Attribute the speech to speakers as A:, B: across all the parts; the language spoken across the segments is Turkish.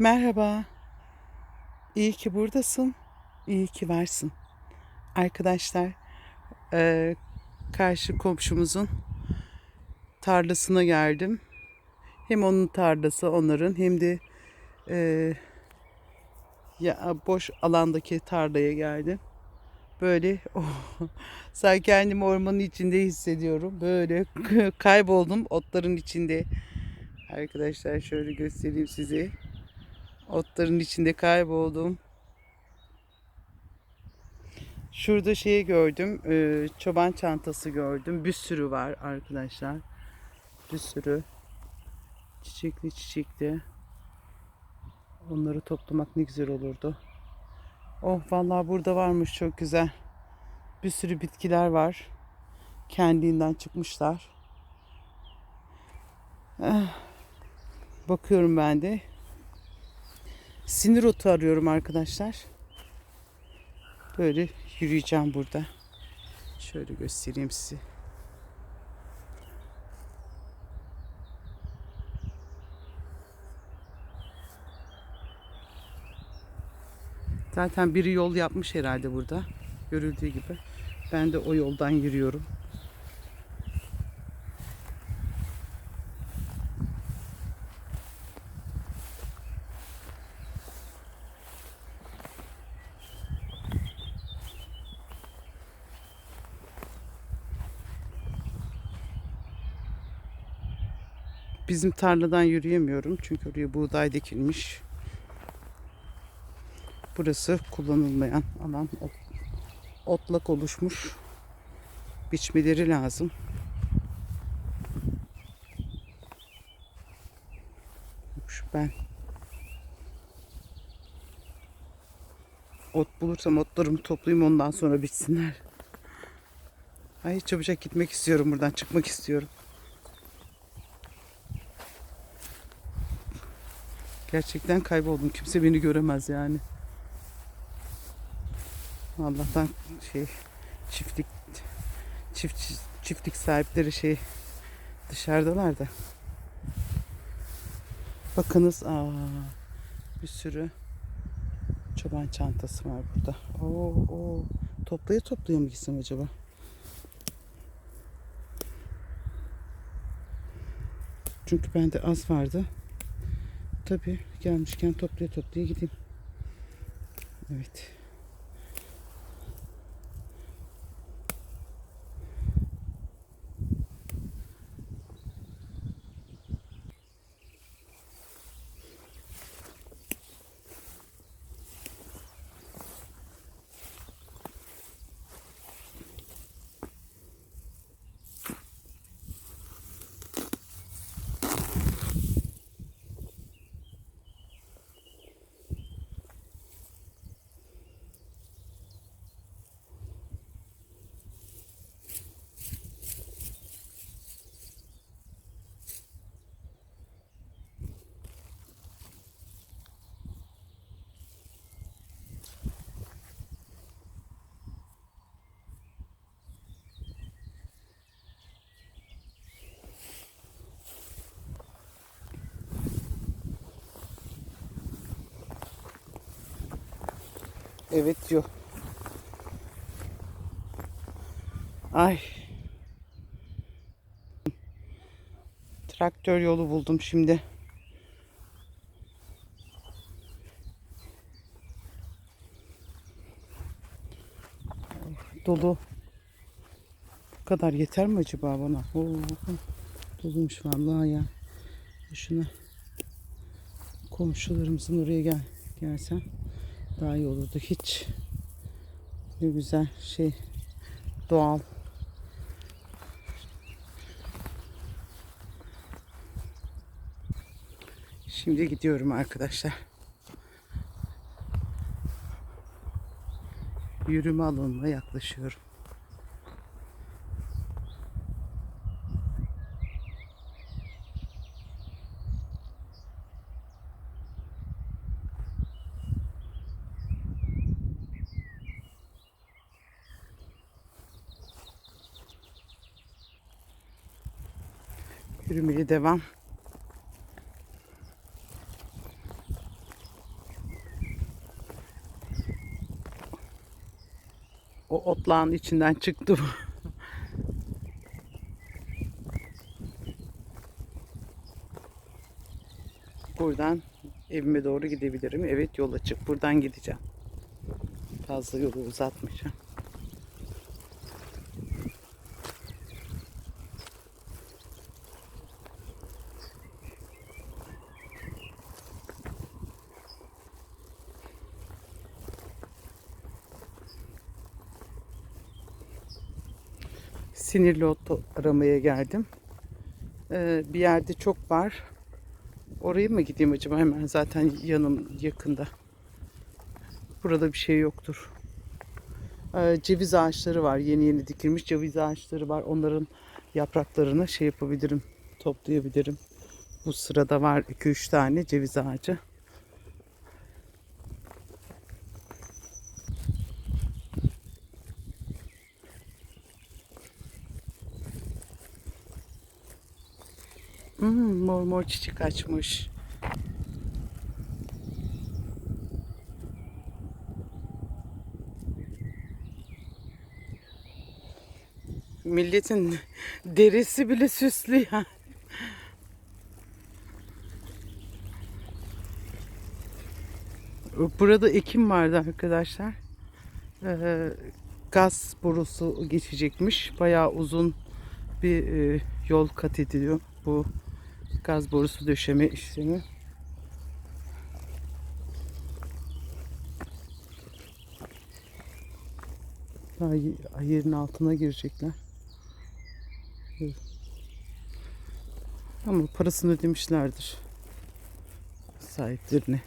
A: Merhaba. İyi ki buradasın. İyi ki varsın. Arkadaşlar, eee, karşı komşumuzun tarlasına geldim. Hem onun tarlası onların hem de eee, ya boş alandaki tarlaya geldim. Böyle oh, sanki kendimi ormanın içinde hissediyorum. Böyle kayboldum otların içinde. Arkadaşlar şöyle göstereyim size. Otların içinde kayboldum. Şurada şeyi gördüm. e, çoban çantası gördüm. Bir sürü var arkadaşlar. Bir sürü. Çiçekli çiçekli. Onları toplamak ne güzel olurdu. Oh vallahi burada varmış çok güzel. Bir sürü bitkiler var. Kendinden çıkmışlar. Eh, Bakıyorum ben de. Sinir otu arıyorum arkadaşlar. Böyle yürüyeceğim burada. Şöyle göstereyim size. Zaten biri yol yapmış herhalde burada. Görüldüğü gibi. Ben de o yoldan yürüyorum. Bizim tarladan yürüyemiyorum çünkü oraya buğday dikilmiş. Burası kullanılmayan alan. Ot- Otlak oluşmuş. Biçmeleri lazım. Şu ben ot bulursam otlarımı toplayayım ondan sonra bitsinler. Ay çabucak gitmek istiyorum buradan çıkmak istiyorum. Gerçekten kayboldum. Kimse beni göremez yani. Allah'tan şey çiftlik çift çiftlik sahipleri şey dışarıdalar da. Bakınız aa, bir sürü çoban çantası var burada. Oo, oo. Toplaya toplaya mı gitsem acaba? Çünkü bende az vardı. Tabii gelmişken toplaya toplaya gideyim. Evet. Evet diyor. Ay. Traktör yolu buldum şimdi. Dolu. Bu kadar yeter mi acaba bana? Oo, doluymuş vallahi ya. Şuna komşularımızın oraya gel gelsem daha iyi olurdu. Hiç ne güzel şey doğal. Şimdi gidiyorum arkadaşlar. Yürüme alanına yaklaşıyorum. Yürümeye devam. O otlağın içinden çıktı buradan evime doğru gidebilirim. Evet yol açık. Buradan gideceğim. Fazla yolu uzat. Sinirli otu aramaya geldim. Ee, bir yerde çok var. Oraya mı gideyim acaba? Hemen zaten yanım yakında. Burada bir şey yoktur. Ee, ceviz ağaçları var. Yeni yeni dikilmiş ceviz ağaçları var. Onların yapraklarını şey yapabilirim. Toplayabilirim. Bu sırada var 2-3 tane ceviz ağacı. Mor çiçek açmış. Milletin derisi bile süslü ya. Burada ekim vardı arkadaşlar. Ee, gaz borusu geçecekmiş. Bayağı uzun bir e, yol kat ediliyor. Bu gaz borusu döşeme işlemi. Daha yerin altına girecekler. Ama parasını ödemişlerdir. Sahiplerine.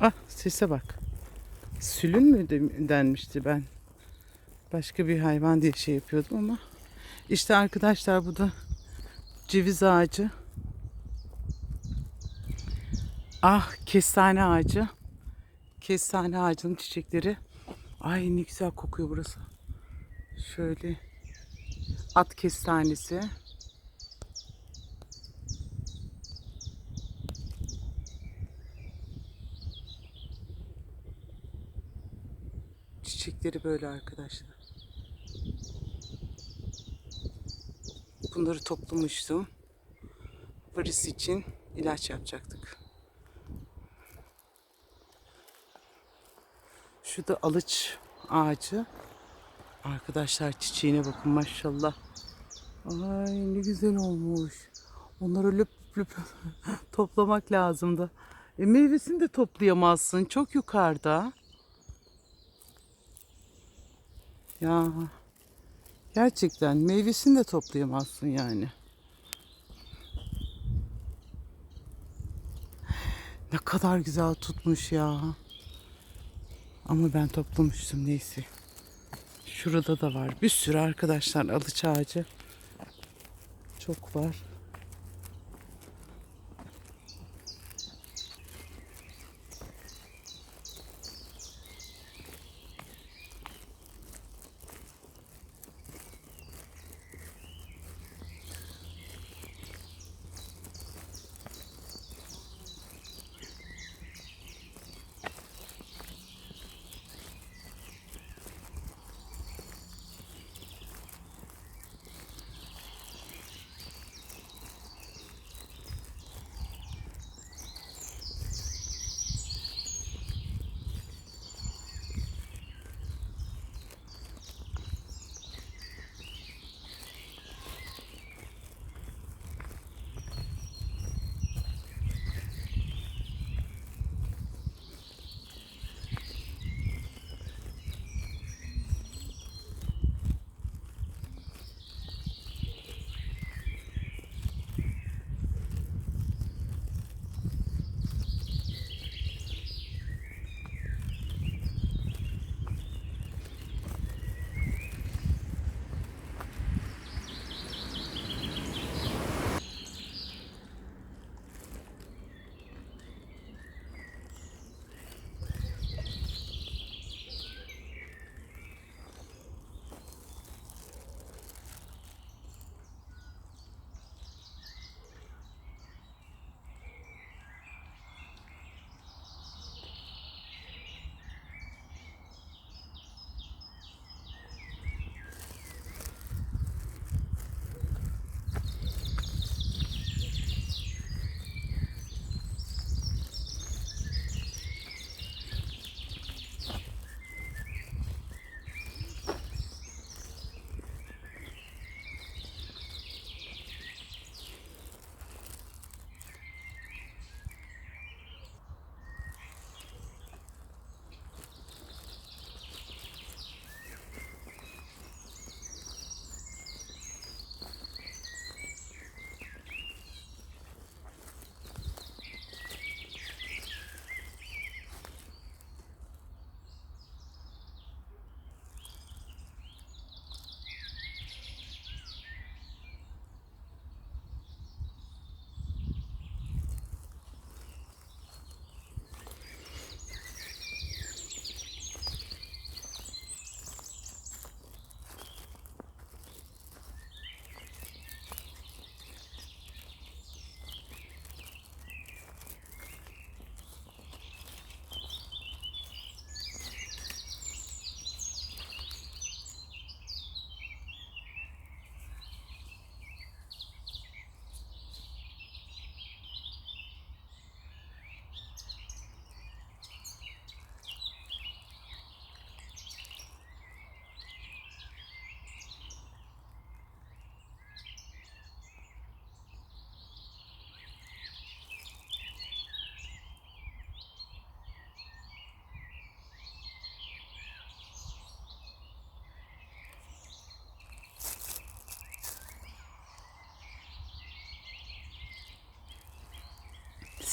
A: Ah sese bak. Sülün mü de- denmişti ben. Başka bir hayvan diye şey yapıyordum ama. İşte arkadaşlar bu da ceviz ağacı. Ah kestane ağacı. Kestane ağacının çiçekleri. Ay ne güzel kokuyor burası. Şöyle at kestanesi. Çiçekleri böyle arkadaşlar. Bunları toplamıştım. Varis için ilaç yapacaktık. Şu da alıç ağacı. Arkadaşlar çiçeğine bakın maşallah. Ay ne güzel olmuş. Onları löp löp toplamak lazımdı. E, meyvesini de toplayamazsın. Çok yukarıda. Ya gerçekten meyvesini de toplayamazsın yani. Ne kadar güzel tutmuş ya. Ama ben toplamıştım neyse. Şurada da var. Bir sürü arkadaşlar alıç ağacı. Çok var.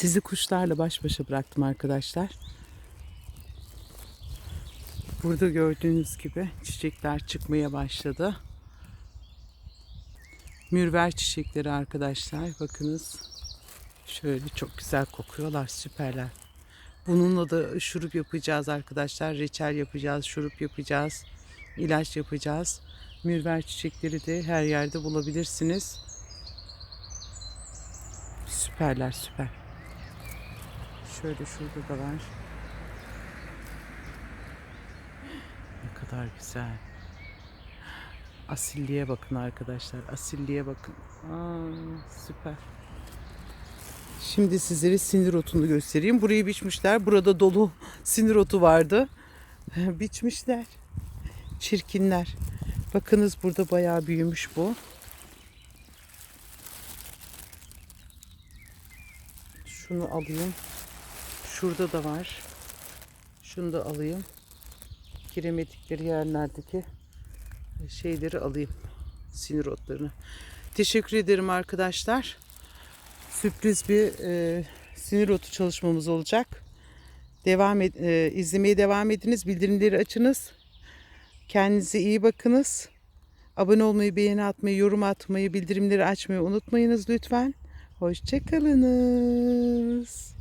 A: Sizi kuşlarla baş başa bıraktım arkadaşlar. Burada gördüğünüz gibi çiçekler çıkmaya başladı. Mürver çiçekleri arkadaşlar. Bakınız. Şöyle çok güzel kokuyorlar. Süperler. Bununla da şurup yapacağız arkadaşlar. Reçel yapacağız, şurup yapacağız. ilaç yapacağız. Mürver çiçekleri de her yerde bulabilirsiniz. Süperler süper. Şöyle şurada da var. Ne kadar güzel. Asilliğe bakın arkadaşlar. Asilliğe bakın. Aa, süper. Şimdi sizlere sinir otunu göstereyim. Burayı biçmişler. Burada dolu sinir otu vardı. Biçmişler. Çirkinler. Bakınız burada bayağı büyümüş bu. Şunu alayım. Şurada da var. Şunu da alayım. Giremedikleri yerlerdeki şeyleri alayım. Sinir otlarını. Teşekkür ederim arkadaşlar. Sürpriz bir e, sinir otu çalışmamız olacak. Devam et, e, izlemeye devam ediniz. Bildirimleri açınız. Kendinize iyi bakınız. Abone olmayı, beğeni atmayı, yorum atmayı, bildirimleri açmayı unutmayınız lütfen. Hoşçakalınız.